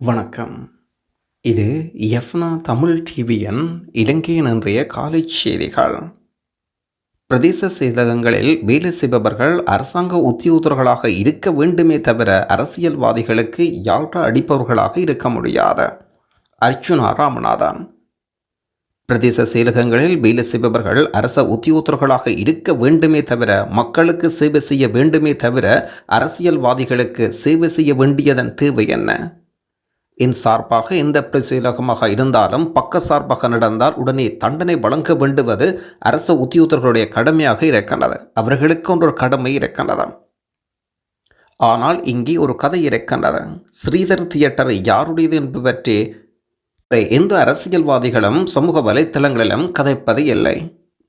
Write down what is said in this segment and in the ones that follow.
வணக்கம். இது எஃப்னா தமிழ் டிவியின் இலங்கையின் இன்றைய காலை செய்திகள். பிரதேச செயலகங்களில் வேலை செய்பவர்கள் அரசாங்க உத்தியோகர்களாக இருக்க வேண்டுமே தவிர அரசியல்வாதிகளுக்கு யாழ்ரா அடிப்பவர்களாக இருக்க முடியாது. அர்ஜுனா ராமநாதன். பிரதேச செயலகங்களில் வேலை செய்பவர்கள் அரச உத்தியோகர்களாக இருக்க வேண்டுமே தவிர மக்களுக்கு சேவை செய்ய வேண்டுமே தவிர அரசியல்வாதிகளுக்கு சேவை செய்ய வேண்டியதன் தேவை என்ன? என் சார்பாக எந்த பிரசீலகமாக இருந்தாலும் பக்க சார்பாக நடந்தால் உடனே தண்டனை வழங்க வேண்டுவது அரசு உத்தியோகர்களுடைய கடமையாக இருக்கின்றது. அவர்களுக்கு ஒன்று கடமை இருக்கின்றது. ஆனால் இங்கே ஒரு கதை இருக்கின்றது. ஸ்ரீதர் தியேட்டர் யாருடையது என்பவற்றை எந்த அரசியல்வாதிகளும் சமூக வலைத்தளங்களிலும் கதைப்பது இல்லை.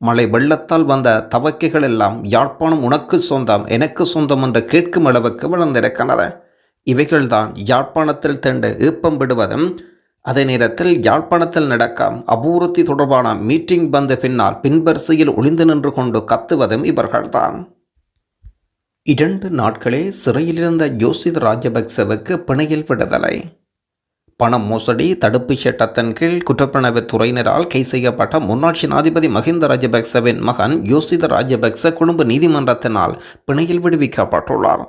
மழை வெள்ளத்தால் வந்த தவக்கைகள் எல்லாம் யாழ்ப்பாணம் உனக்கு சொந்தம் எனக்கு சொந்தம் என்று கேட்கும் அளவுக்கு வளர்ந்திருக்கின்றன இவைகள்தான் யாழ்ப்பாணத்தில் தண்டு ஈப்பம் விடுவதும் அதே நேரத்தில் யாழ்ப்பாணத்தில் நடக்க அபூர்த்தி தொடர்பான மீட்டிங் வந்த பின்னால் பின்வரிசையில் ஒளிந்து நின்று கொண்டு கத்துவதும் இவர்கள்தான். இரண்டு நாட்களே சிறையிலிருந்த யோசித் ராஜபக்சவுக்கு பிணையில் விடுதலை. பண மோசடி தடுப்பு சட்டத்தின் கீழ் குற்றப்பிரணவு துறையினரால் கை செய்யப்பட்ட முன்னாள் ஜனாதிபதி மஹிந்த ராஜபக்சவின் மகன் யோசித ராஜபக்ச குடும்ப நீதிமன்றத்தினால் பிணையில் விடுவிக்கப்பட்டுள்ளார்.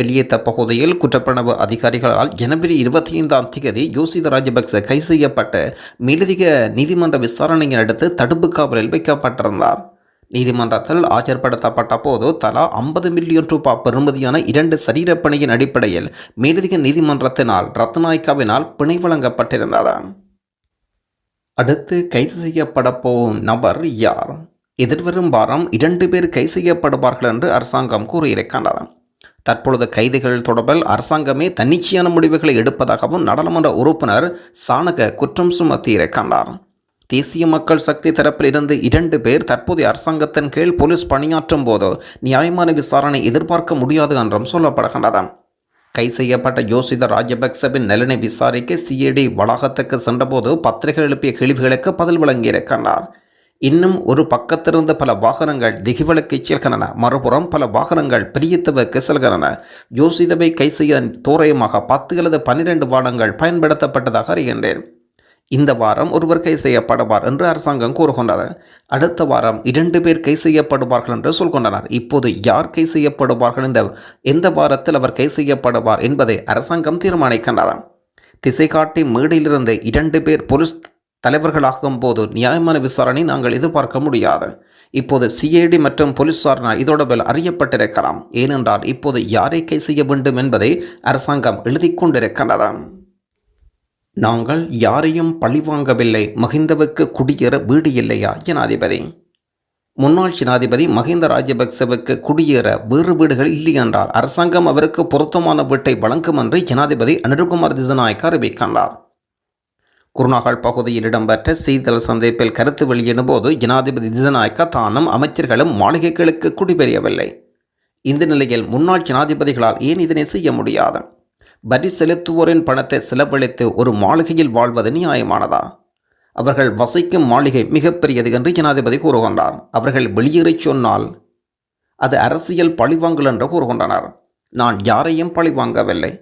பெலியத்த பகுதியில் குற்றப்பிரணவு அதிகாரிகளால் ஜனவரி இருபத்தி ஐந்தாம் தேதி யோசித ராஜபக்ச கைது செய்யப்பட்டு மேலதிக நீதிமன்ற விசாரணையை அடுத்து தடுப்பு காவலில் வைக்கப்பட்டிருந்தார். நீதிமன்றத்தில் ஆஜர்படுத்தப்பட்ட போது தலா ஐம்பது மில்லியன் ரூபாய் பெறுமதியான இரண்டு சரீரப்பணியின் அடிப்படையில் மேலதிக நீதிமன்றத்தினால் ரத்நாயக்காவினால் பிணை வழங்கப்பட்டிருந்தது. அடுத்து கைது செய்யப்பட போகும் நபர் யார்? எதிர்வரும் வாரம் இரண்டு பேர் கைது செய்யப்படுவார்கள் என்று அரசாங்கம் கூறியிருக்கின்றன தற்பொழுது கைதுகள் தொடர்பில் அரசாங்கமே தன்னிச்சையான முடிவுகளை எடுப்பதாகவும் நாடாளுமன்ற உறுப்பினர் சாணக குற்றம் சுமத்தியிருக்கின்றார் தேசிய மக்கள் சக்தி தரப்பில் இருந்து இரண்டு பேர் தற்போதைய அரசாங்கத்தின் கீழ் போலீஸ் பணியாற்றும் போது நியாயமான விசாரணை எதிர்பார்க்க முடியாது என்றும் சொல்லப்படுகின்றது. கை செய்யப்பட்ட யோசித ராஜபக்சவின் நலனை விசாரிக்க சிஏடி வளாகத்துக்கு சென்றபோது பத்திரிகை எழுப்பிய கேள்விகளுக்கு பதில் வழங்கியிருக்கின்றார். இன்னும் ஒரு பக்கத்திலிருந்து பல வாகனங்கள் திகிவலுக்கு செல்கின்றன. மறுபுறம் பல வாகனங்கள் பிரியத்துவுக்கு செல்கின்றன ஜோசிதவை கை செய்ய தோராயமாக பத்து அல்லது பன்னிரண்டு வாகனங்கள் பயன்படுத்தப்பட்டதாக அறிகின்றேன். இந்த வாரம் ஒருவர் கை செய்யப்படுவார் என்று அரசாங்கம் கூறுகின்றது. அடுத்த வாரம் இரண்டு பேர் கை செய்யப்படுவார்கள் என்று சொல்கின்றனர். இப்போது யார் கை செய்யப்படுவார்கள் இந்த எந்த வாரத்தில் அவர் கை செய்யப்படுவார் என்பதை அரசாங்கம் தீர்மானிக்கின்றது. திசை காட்டி மேடையிலிருந்து இரண்டு பேர் போலீஸ் தலைவர்களாகும் போது நியாயமான விசாரணை நாங்கள் எதிர்பார்க்க முடியாது. இப்போது சிஐடி மற்றும் போலீசாரினால் இதோடவில் அறியப்பட்டிருக்கலாம். ஏனென்றால் இப்போது யாரை கை செய்ய வேண்டும் என்பதை அரசாங்கம் எழுதி கொண்டிருக்கிறது நாங்கள் யாரையும் பழிவாங்கவில்லை மஹிந்தவுக்கு குடியேற வீடு இல்லையா? ஜனாதிபதி. முன்னாள் ஜனாதிபதி மஹிந்த ராஜபக்சவுக்கு குடியேற வேறு வீடுகள் இல்லை என்றால் அரசாங்கம் அவருக்கு பொருத்தமான வீட்டை வழங்கும் என்று ஜனாதிபதி அனுருகுமார் திசநாயக்க அறிவிக்கின்றார். குருநாகல் பகுதியில் இடம்பெற்ற செய்தல் சந்திப்பில் கருத்து வெளியிடும் போது ஜனாதிபதி திசநாயக்க தானும் அமைச்சர்களும் மாளிகைகளுக்கு குடிபெறியவில்லை இந்த நிலையில் முன்னாள் ஜனாதிபதிகளால் ஏன் இதனை செய்ய முடியாது? வரி செலுத்துவோரின் பணத்தை செலவழித்து ஒரு மாளிகையில் வாழ்வது நியாயமானதா? அவர்கள் வசிக்கும் மாளிகை மிகப்பெரியது என்று ஜனாதிபதி கூறுகின்றார். அவர்கள் வெளியேறச் சொன்னால் அது அரசியல் பழிவாங்கல் என்று கூறுகின்றனர். நான் யாரையும் பழிவாங்கவில்லை.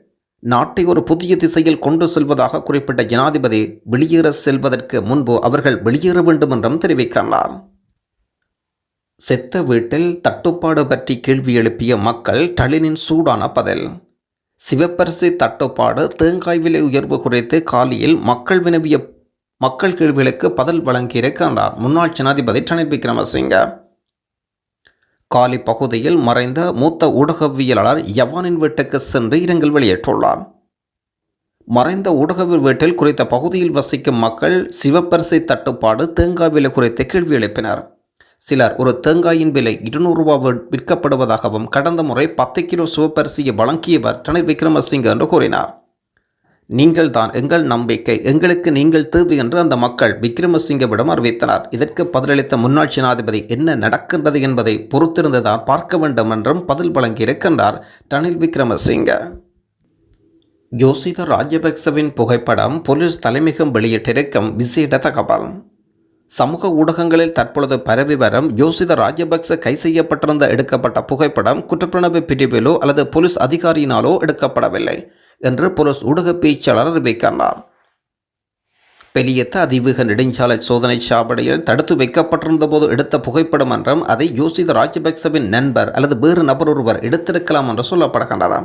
நாட்டை ஒரு புதிய திசையில் கொண்டு செல்வதாக குறிப்பிட்ட ஜனாதிபதி வெளியேற செல்வதற்கு முன்பு அவர்கள் வெளியேற வேண்டும் என்றும் தெரிவிக்கின்றார். செத்த வீட்டில் தட்டுப்பாடு பற்றி கேள்வி எழுப்பிய மக்கள் டலினின் சூடான பதில். சிவப்பரிசி தட்டுப்பாடு தேங்காய் விலை உயர்வு குறித்து காலியில் மக்கள் வினவிய மக்கள் கேள்விகளுக்கு பதில் வழங்கியிருக்கின்றார். முன்னாள் ஜனாதிபதி ரணில் விக்ரமசிங்க. காலி பகுதியில் மறைந்த மூத்த ஊடகவியலாளர் யவானின் வீட்டுக்கு சென்று இரங்கல் வெளியிட்டுள்ளார். மறைந்த ஊடகவியல் வீட்டில் குறித்த பகுதியில் வசிக்கும் மக்கள் சிவப்பரிசை தட்டுப்பாடு தேங்காய் விலை குறித்து கேள்வி எழுப்பினர். சிலர் ஒரு தேங்காயின் விலை இருநூறு ரூபாய் விற்கப்படுவதாகவும் கடந்த முறை பத்து கிலோ சிவப்பரிசியை வழங்கியவர் ரணில் விக்ரமசிங்க என்று கூறினார். நீங்கள் தான் எங்கள் நம்பிக்கை. எங்களுக்கு நீங்கள் தேவை என்று அந்த மக்கள் விக்ரமசிங்கவிடம் அறிவித்தனர். இதற்கு பதிலளித்த முன்னாள் ஜனாதிபதி என்ன நடக்கின்றது என்பதை பொறுத்திருந்துதான் பார்க்க வேண்டும் என்றும் பதில் வழங்கியிருக்கின்றார் ரணில் விக்ரமசிங்க. யோசித ராஜபக்சவின் புகைப்படம் போலீஸ் தலைமையகம் வெளியிட்டிருக்கும் விசேட தகவல். சமூக ஊடகங்களில் தற்பொழுது பரவி வரும் யோசித ராஜபக்ச கை செய்யப்பட்டிருந்த எடுக்கப்பட்ட புகைப்படம் குற்றப்புலனாய்வு பிரிவிலோ அல்லது போலீஸ் அதிகாரியினாலோ எடுக்கப்படவில்லை. என்று போலீஸ் ஊடக பேச்சாளர் அறிவிக்கின்றார் பெலியத்த அதிவேக நெடுஞ்சாலை சோதனை சாவடியில் தடுத்து வைக்கப்பட்டிருந்த போது எடுத்த புகைப்படம் என்றும் அதை யோசித ராஜபக்சவின் நண்பர் அல்லது வேறு நபர் ஒருவர் எடுத்திருக்கலாம் என்று சொல்லப்படுகின்றது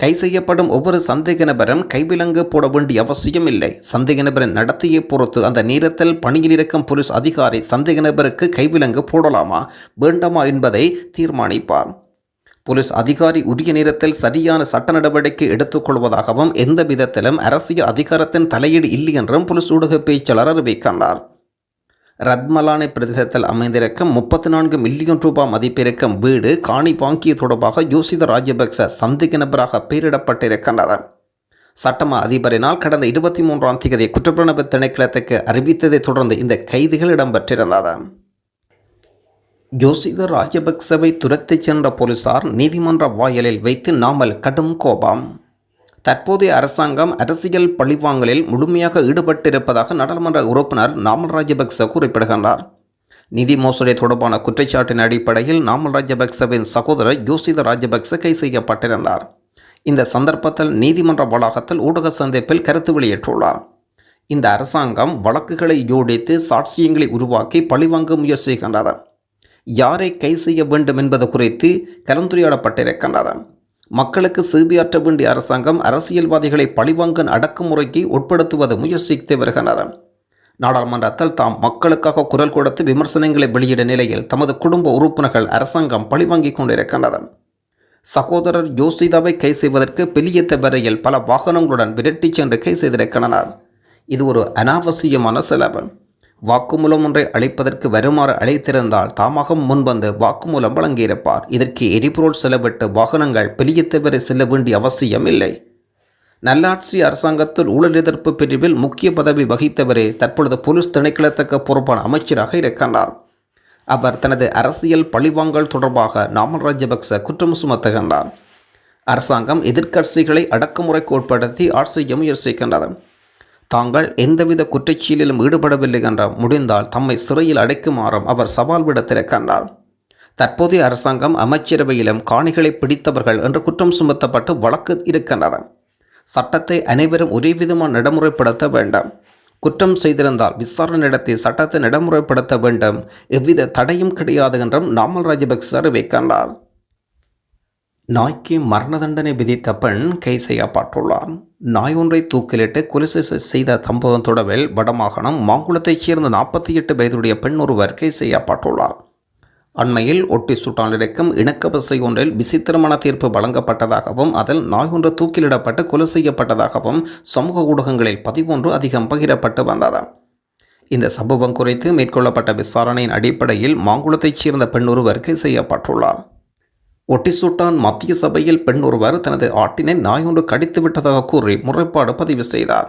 கை செய்யப்படும் ஒவ்வொரு சந்தேக நபரும் கைவிலங்கு போட வேண்டிய அவசியம் இல்லை. சந்தேக நபரின் நடத்தையை பொறுத்து அந்த நேரத்தில் பணியில் இருக்கும் போலீஸ் அதிகாரி சந்தேக நபருக்கு கைவிலங்கு போடலாமா வேண்டாமா என்பதை தீர்மானிப்பார். போலீஸ் அதிகாரி உரிய நேரத்தில் சரியான சட்ட நடவடிக்கை எடுத்துக்கொள்வதாகவும் எந்த விதத்திலும் அரசியல் அதிகாரத்தின் தலையீடு இல்லை என்றும் புலிஸ் ஊடக பேச்சாளர் அறிவிக்கின்றார். ரத்மலானை பிரதேசத்தில் அமைந்திருக்கும் முப்பத்தி நான்கு மில்லியன் ரூபாய் மதிப்பிருக்கும் வீடு காணி வாங்கிய தொடர்பாக யோசித ராஜபக்ச சந்திக்க நபராக பெயரிடப்பட்டிருக்கின்றது. சட்டமா அதிபரினால் கடந்த இருபத்தி மூன்றாம் தேதி குற்றப்பிரணப்பு திணைக்களத்துக்கு அறிவித்ததை தொடர்ந்து இந்த கைதுகள் இடம்பெற்றிருந்தது. ஜோசித ராஜபக்சவை துரத்திச் சென்ற போலீசார் நீதிமன்ற வாயிலில் வைத்து நாமல் கடும் கோபம். தற்போதைய அரசாங்கம் அரசியல் பழிவாங்கலில் முழுமையாக ஈடுபட்டிருப்பதாக நாடாளுமன்ற உறுப்பினர் நாமல் ராஜபக்ச குறிப்பிடுகின்றார். நிதி மோசடி தொடர்பான குற்றச்சாட்டின் அடிப்படையில் நாமல் ராஜபக்சவின் சகோதரர் யோசித ராஜபக்ச கை செய்யப்பட்டிருந்தார். இந்த சந்தர்ப்பத்தில் நீதிமன்ற வளாகத்தில் ஊடக சந்திப்பில் கருத்து வெளியிட்டுள்ளார். இந்த அரசாங்கம் வழக்குகளை யோடித்து சாட்சியங்களை உருவாக்கி பழிவாங்க முயற்சிக்கின்றது. யாரை கை செய்ய வேண்டும் என்பது குறித்து கலந்துரையாடப்பட்டிருக்கின்றது மக்களுக்கு சேவையாற்ற வேண்டிய அரசாங்கம் அரசியல்வாதிகளை பழிவாங்கன் அடக்குமுறைக்கு உட்படுத்துவது முயற்சித்து வருகின்றது நாடாளுமன்றத்தில் தாம் மக்களுக்காக குரல் கொடுத்து விமர்சனங்களை வெளியிட நிலையில் தமது குடும்ப உறுப்பினர்கள் அரசாங்கம் பழிவாங்கிக் கொண்டிருக்கின்றது சகோதரர் யோசிதாவை கை செய்வதற்கு பெலியத்த வரையில் பல வாகனங்களுடன் விரட்டிச் சென்று கை செய்திருக்கின்றனர். இது ஒரு அனாவசியமான செலவு. வாக்குமூலம் ஒன்றை அளிப்பதற்கு வருமாறு அழைத்திருந்தால் தாமாக முன்வந்து வாக்குமூலம் வழங்கியிருப்பார். இதற்கு எரிபொருள் செலவிட்டு வாகனங்கள் பெலியத்தவரை செல்ல வேண்டிய அவசியம் இல்லை. நல்லாட்சி அரசாங்கத்தில் ஊழல் எதிர்ப்பு பிரிவில் முக்கிய பதவி வகித்தவரே தற்பொழுது போலீஸ் திணைக்களத்துக்கு பொறுப்பான அமைச்சராக இருக்கின்றார். அவர் தனது அரசியல் பழிவாங்கல் தொடர்பாக நாமல் ராஜபக்ச குற்றம் சுமத்துகின்றார் அரசாங்கம் எதிர்க்கட்சிகளை அடக்குமுறைக்கு உட்படுத்தி ஆட்சியை முயற்சிக்கின்றது. தாங்கள் எந்தவித குற்றச்சீலிலும் ஈடுபடவில்லை என்ற முடிந்தால் தம்மை சிறையில் அடைக்குமாறும் அவர் சவால் விடத்திருக்கின்றார் தற்போதைய அரசாங்கம் அமைச்சரவையிலும் காணிகளை பிடித்தவர்கள் என்று குற்றம் சுமத்தப்பட்டு வழக்கு இருக்கின்றன. சட்டத்தை அனைவரும் ஒரே விதமாக நடைமுறைப்படுத்த வேண்டும். குற்றம் செய்திருந்தால் விசாரணை நடத்தி சட்டத்தை நடைமுறைப்படுத்த வேண்டும். எவ்வித தடையும் கிடையாது என்றும் நாமல் ராஜபக்ச அறிவிக்கின்றார். நாய்க்கு மரண தண்டனை விதித்த பெண் கை செய்யப்பட்டுள்ளார் நாய் ஒன்றை தூக்கிலிட்டு கொலை செய்த சம்பவம் தொடர்பில் வடமாகாணம் மாங்குளத்தைச் சேர்ந்த நாற்பத்தி எட்டு வயதுடைய பெண் ஒருவர் கை செய்யப்பட்டுள்ளார் அண்மையில் ஒட்டி சுட்டால் இருக்கும் இணக்கவசை ஒன்றில் விசித்திரமான தீர்ப்பு வழங்கப்பட்டதாகவும் அதில் நாய் ஒன்று தூக்கிலிடப்பட்டு கொலை செய்யப்பட்டதாகவும் சமூக ஊடகங்களில் பதிவொன்று அதிகம் பகிரப்பட்டு வந்தது. இந்த சம்பவம் குறித்து மேற்கொள்ளப்பட்ட விசாரணையின் அடிப்படையில் மாங்குளத்தைச் சேர்ந்த பெண் ஒருவர் கை செய்யப்பட்டுள்ளார் ஒட்டிசூட்டான் மத்திய சபையில் பெண் ஒருவர் தனது ஆட்டினை நாய் ஒன்று கடித்து விட்டதாக கூறி முறைப்பாடு பதிவு செய்தார்.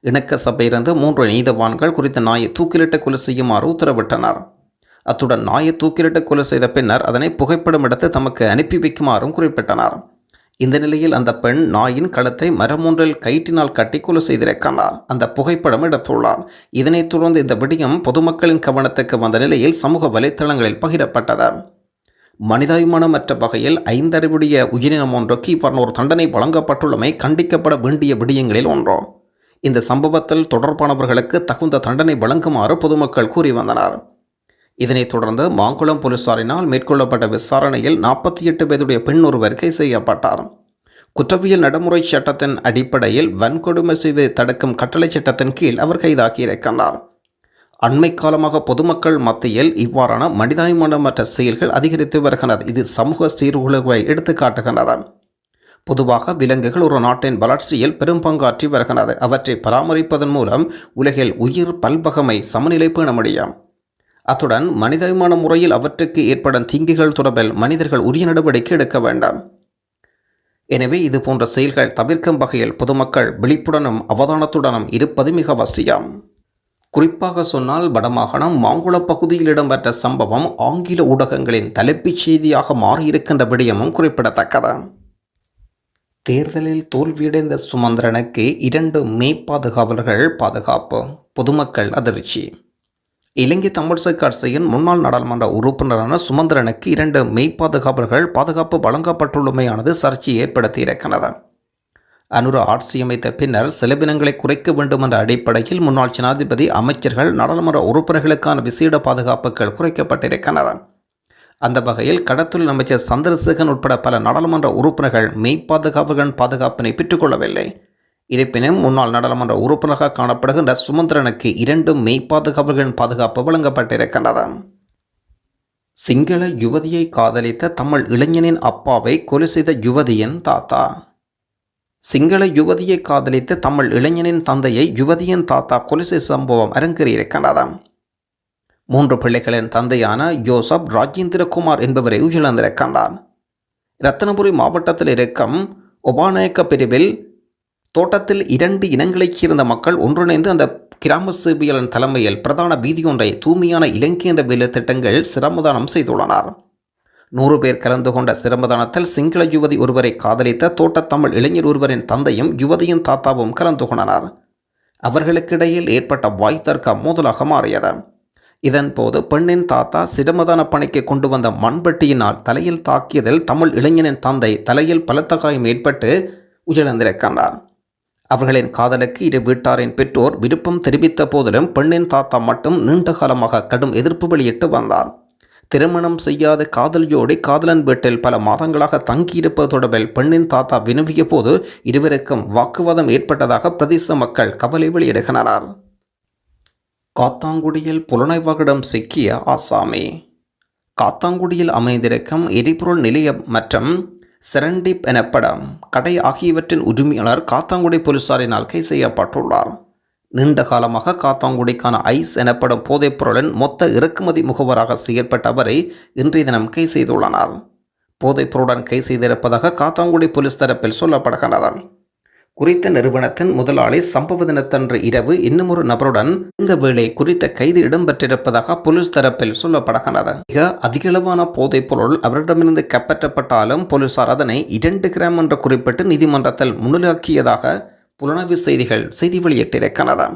இணக்க சபையிலிருந்து மூன்று நீதவான்கள் குறித்த நாயை தூக்கிலிட்டு கொலை செய்யுமாறு உத்தரவிட்டனர். அத்துடன் நாயை தூக்கிலிட்டு கொலை செய்த பின்னர் அதனை புகைப்படம் எடுத்து தமக்கு அனுப்பி வைக்குமாறும் குறிப்பிட்டனர். இந்த நிலையில் அந்த பெண் நாயின் கழுத்தை மரமொன்றில் கயிற்றினால் கட்டி கொலை செய்திருக்கிறார். அந்த புகைப்படம் எடுத்துள்ளார். இதனைத் தொடர்ந்து இந்த விடயம் பொதுமக்களின் கவனத்துக்கு வந்த நிலையில் சமூக வலைத்தளங்களில் பகிரப்பட்டது. மனிதாபிமானமற்ற வகையில் ஐந்தறிவுடைய உயிரினம் ஒன்றுக்கு இவ்வாறு ஒரு தண்டனை வழங்கப்பட்டுள்ளமை கண்டிக்கப்பட வேண்டிய விடயங்களில் ஒன்றோ. இந்த சம்பவத்தில் தொடர்பானவர்களுக்கு தகுந்த தண்டனை வழங்குமாறு பொதுமக்கள் கூறி வந்தனர். இதனைத் தொடர்ந்து மாங்குளம் போலீசாரினால் மேற்கொள்ளப்பட்ட விசாரணையில் நாற்பத்தி எட்டு வயதுடைய பெண் ஒருவர் கை செய்யப்பட்டார். குற்றவியல் நடைமுறை சட்டத்தின் அடிப்படையில் வன்கொடுமை செய்வதை தடுக்கும் கட்டளை சட்டத்தின் கீழ் அவர் கைதாகியிருக்கின்றார் அண்மை காலமாக பொதுமக்கள் மத்தியில் இவ்வாறான மனிதாபிமானமற்ற செயல்கள் அதிகரித்து வருகின்றது. இது சமூக சீர்குலைவை எடுத்துக்காட்டுகின்றது. பொதுவாக விலங்குகள் ஒரு நாட்டின் வளர்ச்சியில் பெரும் பங்காற்றி வருகிறது அவற்றை பராமரிப்பதன் மூலம் உலகில் உயிர் பல்வகமை சமநிலை பேண முடியும். அத்துடன் மனிதாபிமான முறையில் அவற்றுக்கு ஏற்படும் தீங்குகள் தொடர்பில் மனிதர்கள் உரிய நடவடிக்கை எடுக்க வேண்டாம். எனவே இது போன்ற செயல்கள் தவிர்க்கும் வகையில் பொதுமக்கள் விழிப்புடனும் அவதானத்துடனும் இருப்பது மிக அவசியம். குறிப்பாக சொன்னால் வடமாகாணம் மாங்குள பகுதியில் இடம்பெற்ற சம்பவம் ஆங்கில ஊடகங்களின் தலைப்புச் செய்தியாக மாறியிருக்கின்ற விடயமும் குறிப்பிடத்தக்கது. தேர்தலில் தோல்வியடைந்த சுமந்திரனுக்கு இரண்டு மே பாதுகாவலர்கள் பாதுகாப்பு பொதுமக்கள் அதிர்ச்சி. இலங்கை தமிழிசை கட்சியின் முன்னாள் நாடாளுமன்ற உறுப்பினரான சுமந்திரனுக்கு இரண்டு மெய்ப்பாதுகாவலர்கள் பாதுகாப்பு வழங்கப்பட்டுள்ளமையானது சர்ச்சையை ஏற்படுத்தியிருக்கிறது அனுர ஆட்சியமைத்த பின்னர் செலவினங்களை குறைக்க வேண்டும் என்ற அடிப்படையில் முன்னாள் ஜனாதிபதி அமைச்சர்கள் நாடாளுமன்ற உறுப்பினர்களுக்கான விசேட பாதுகாப்புகள் குறைக்கப்பட்டிருக்கின்றன. அந்த வகையில் கடத்தொழில் அமைச்சர் சந்திரசேகன் உட்பட பல நாடாளுமன்ற உறுப்பினர்கள் மெய் பாதுகாப்புகள் பாதுகாப்பினை பெற்றுக்கொள்ளவில்லை. இருப்பினும் முன்னாள் நாடாளுமன்ற உறுப்பினராக காணப்படுகின்ற சுமந்திரனுக்கு இரண்டு மெய் பாதுகாப்புகளின் பாதுகாப்பு வழங்கப்பட்டிருக்கின்றது சிங்கள யுவதியை காதலித்த தமிழ் இளைஞனின் அப்பாவை கொலை செய்த யுவதியின் தாத்தா. சிங்கள யுவதியை காதலித்த தமிழ் இளைஞனின் தந்தையை யுவதியின் தாத்தா கொலை சம்பவம் சம்பவம் அரங்கேறியிருக்கின்றது மூன்று பிள்ளைகளின் தந்தையான யோசப் ராஜேந்திரகுமார் என்பவரை உயிரிழந்திருக்கின்றார் ரத்தனபுரி மாவட்டத்தில் இருக்கும் ஒபாநாயக்க பிரிவில் தோட்டத்தில் இரண்டு இனங்களைச் சேர்ந்த மக்கள் ஒன்றிணைந்து அந்த கிராம சேவியலின் தலைமையில் பிரதான வீதியொன்றை தூய்மையான இலங்கை என்ற வேலை திட்டங்கள் சிரமதானம் செய்துள்ளனர். நூறு பேர் கலந்து கொண்ட சிரமதானத்தில் சிங்கள யுவதி ஒருவரை காதலித்த தோட்டத்தமிழ் இளைஞர் ஒருவரின் தந்தையும் யுவதியின் தாத்தாவும் கலந்து கொண்டனர். அவர்களுக்கிடையில் ஏற்பட்ட வாய் தர்க்கம் மோதலாக மாறியது. இதன்போது பெண்ணின் தாத்தா சிரமதான பணிக்கு கொண்டு வந்த மண்பட்டியினால் தலையில் தாக்கியதில் தமிழ் இளைஞனின் தந்தை தலையில் பலத்த காயம் ஏற்பட்டு உயிரிழந்திருக்கின்றார். அவர்களின் காதலுக்கு இரு வீட்டாரின் பெற்றோர் விருப்பம் தெரிவித்த போதிலும் பெண்ணின் தாத்தா மட்டும் நீண்ட காலமாக கடும் எதிர்ப்பு வெளியிட்டு வந்தார். திருமணம் செய்யாத காதல் ஜோடி காதலன் வீட்டில் பல மாதங்களாக தங்கியிருப்பது தொடர்பில் பெண்ணின் தாத்தா வினவிய போது இருவருக்கும் வாக்குவாதம் ஏற்பட்டதாக பிரதேச மக்கள் கவலை வெளியிடுகின்றனர். காத்தாங்குடியில் புலனாய்வாளரிடம் சிக்கிய ஆசாமி காத்தாங்குடியில் அமைந்திருக்கும் எரிபொருள் நிலையம் மற்றும் செரண்டிப் எனப்படும் கடை ஆகியவற்றின் உரிமையாளர் காத்தாங்குடி போலீசாரினால் கைது செய்யப்பட்டுள்ளார். நீண்ட காலமாக காத்தாங்குடிக்கான ஐஸ் எனப்படும் போதைப்பொருளின் மொத்த இறக்குமதி முகவராக செயற்பட்ட அவரை இன்றைய தினம் கை செய்துள்ளனர். போதைப்பொருளுடன் கை கைது செய்திருப்பதாக காத்தாங்குடி போலீஸ் தரப்பில் சொல்லப்படுகிறது. குறித்த நிறுவனத்தின் முதலாளி சம்பவ தினத்தன்று இரவு இன்னுமொரு நபருடன் இந்த வேளை குறித்த கைது இடம்பெற்றிருப்பதாக போலீஸ் தரப்பில் சொல்லப்படுகிறது. மிக அதிகளவான போதைப்பொருள் அவரிடமிருந்து கப்பற்றப்பட்டாலும் போலீசார் அதனை இரண்டு கிராம் என்று குறிப்பிட்டு நீதிமன்றத்தில் முன்னிலாக்கியதாக புலனாய்வு செய்திகள் செய்தி வெளியிட்டிருக்கிறது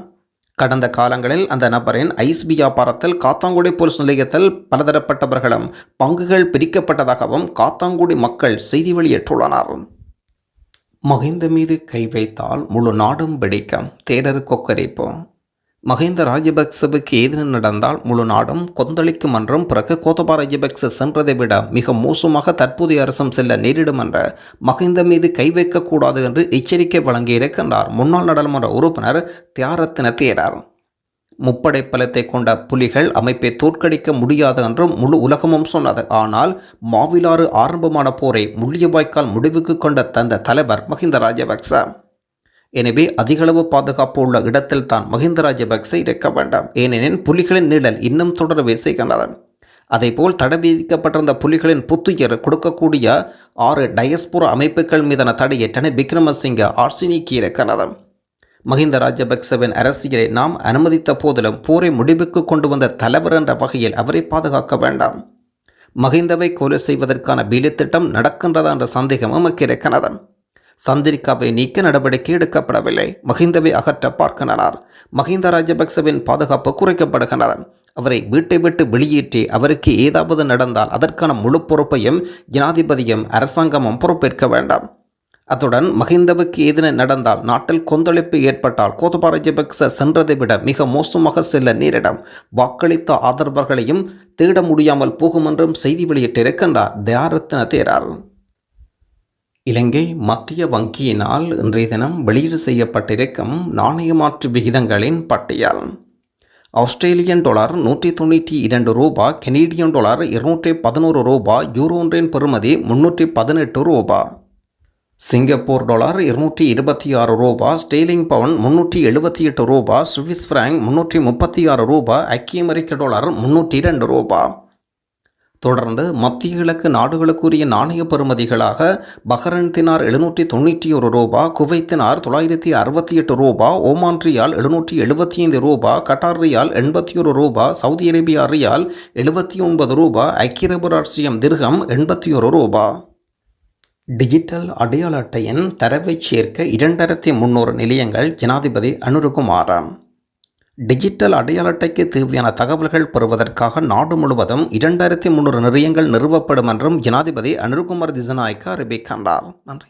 கடந்த காலங்களில் அந்த நபரின் ஐஸ் வியாபாரத்தில் காத்தாங்குடி போலீஸ் நிலையத்தில் பலதரப்பட்டவர்களும் பங்குகள் பிரிக்கப்பட்டதாகவும் காத்தாங்குடி மக்கள் செய்தி வெளியிட்டுள்ளனர். மகிந்த மீது கை வைத்தால் முழு நாடும் வெடிக்கும். தேரர் கொக்கரிப்போம் மஹிந்த ராஜபக்சவுக்கு எதிர் நடந்தால் முழு நாடும் கொந்தளிக்கும் என்றும் பிறகு கோத்தபா ராஜபக்ச சென்றதை விட மிக மோசமாக தற்போதைய அரசும் செல்ல நேரிடும் என்ற மஹிந்த மீது கை வைக்கக்கூடாது என்று எச்சரிக்கை வழங்கியிருக்கின்றார் முன்னாள் நாடாளுமன்ற உறுப்பினர் தியாரத்தின தேரார். முப்படை பலத்தை கொண்ட புலிகள் அமைப்பை தோற்கடிக்க முடியாது என்றும் முழு உலகமும் சொன்னது. ஆனால் மாவிலாறு ஆரம்பமான போரை முள்ளியவாய்க்கால் முடிவுக்கு கொண்ட தந்த தலைவர் மஹிந்த ராஜபக்ச. எனவே அதிகளவு பாதுகாப்பு உள்ள இடத்தில் தான் மஹிந்த ராஜபக்சே இருக்க வேண்டாம். ஏனெனில் புலிகளின் நிழல் இன்னும் தொடரவே செய்கின்றது அதேபோல் தடை விதிக்கப்பட்டிருந்த புலிகளின் புத்துயர் கொடுக்கக்கூடிய ஆறு டயஸ்புர அமைப்புகள் மீதான தடையை டனி விக்ரமசிங்க ஆட்சி நீக்கியிருக்கிறது மஹிந்த ராஜபக்சவின் அரசியலை நாம் அனுமதித்த போதிலும் போரை முடிவுக்கு கொண்டு வந்த தலைவர் என்ற வகையில் அவரை பாதுகாக்க வேண்டாம். மஹிந்தவை கொலை செய்வதற்கான திட்டம் நடக்கின்றதா என்ற சந்தேகம் எமக்கு இருக்கிறது சந்திரிகாவை நீக்க நடவடிக்கை எடுக்கப்படவில்லை. மஹிந்தவை அகற்ற பார்க்கின்றனர் மஹிந்த ராஜபக்சவின் பாதுகாப்பு குறைக்கப்படுகின்றன அவரை வீட்டை விட்டு வெளியேற்றி அவருக்கு ஏதாவது நடந்தால் அதற்கான முழு பொறுப்பையும் ஜனாதிபதியும் அரசாங்கமும் பொறுப்பேற்க வேண்டாம். அத்துடன் மஹிந்தவுக்கு எதிரே நடந்தால் நாட்டில் கொந்தளிப்பு ஏற்பட்டால் கோத்தபா ராஜபக்ச சென்றதை விட மிக மோசமாக செல்ல நேரிடம். வாக்களித்த ஆதரவர்களையும் தேட முடியாமல் போகும் என்றும் செய்தி வெளியிட்டிருக்கின்றார். தயாரத்ன தேரார். இலங்கை மத்திய வங்கியினால் இன்றைய தினம் வெளியீடு செய்யப்பட்டிருக்கும் நாணய மாற்று விகிதங்களின் பட்டியல். ஆஸ்திரேலியன் டாலர் நூற்றி தொண்ணூற்றி இரண்டு ரூபா கெனேடியன் டாலர் இருநூற்றி பதினோரு ரூபா யூரோ ஒன்றின் பெறுமதி முன்னூற்றி பதினெட்டு ரூபா. சிங்கப்பூர் டாலர் இருநூற்றி இருபத்தி ஆறு ரூபா ஸ்டேலிங் பவுன் முன்னூற்றி எழுபத்தி எட்டு ரூபா சுவிஸ் ஃப்ராங்க் முன்னூற்றி முப்பத்தி ஆறு ரூபா ஐக்கிய அமெரிக்க டாலர் முன்னூற்றி இரண்டு ரூபா. தொடர்ந்து மத்திய கிழக்கு நாடுகளுக்குரிய நாணய பெறுமதிகளாக பஹ்ரைன் தினார் எழுநூற்றி தொண்ணூற்றி ஒரு ரூபா குவைத்தினார் தொள்ளாயிரத்தி அறுபத்தி எட்டு ரூபா ஓமான் ரியால் எழுநூற்றி எழுபத்தி ஐந்து ரூபா கட்டார் ரியால் எண்பத்தி ஒரு ரூபா சவுதி அரேபியா ரியால் எழுபத்தி ஒன்பது ரூபா ஐக்கிய அரபு ராஷ்டிரியம் திர்கம் எண்பத்தி ஒரு ரூபா. டிஜிட்டல் அடையாள அட்டையின் தரவைச் சேர்க்க இரண்டாயிரத்தி முன்னூறு நிலையங்கள் ஜனாதிபதி அனுருகுமாரம். டிஜிட்டல் அடையாள அட்டைக்கு தேவையான தகவல்கள் பெறுவதற்காக நாடு முழுவதும் இரண்டாயிரத்தி முன்னூறு நிலையங்கள் நிறுவப்படும் என்றும் ஜனாதிபதி அனுர்குமார் திசநாயக்க அறிவிக்கின்றார். நன்றி.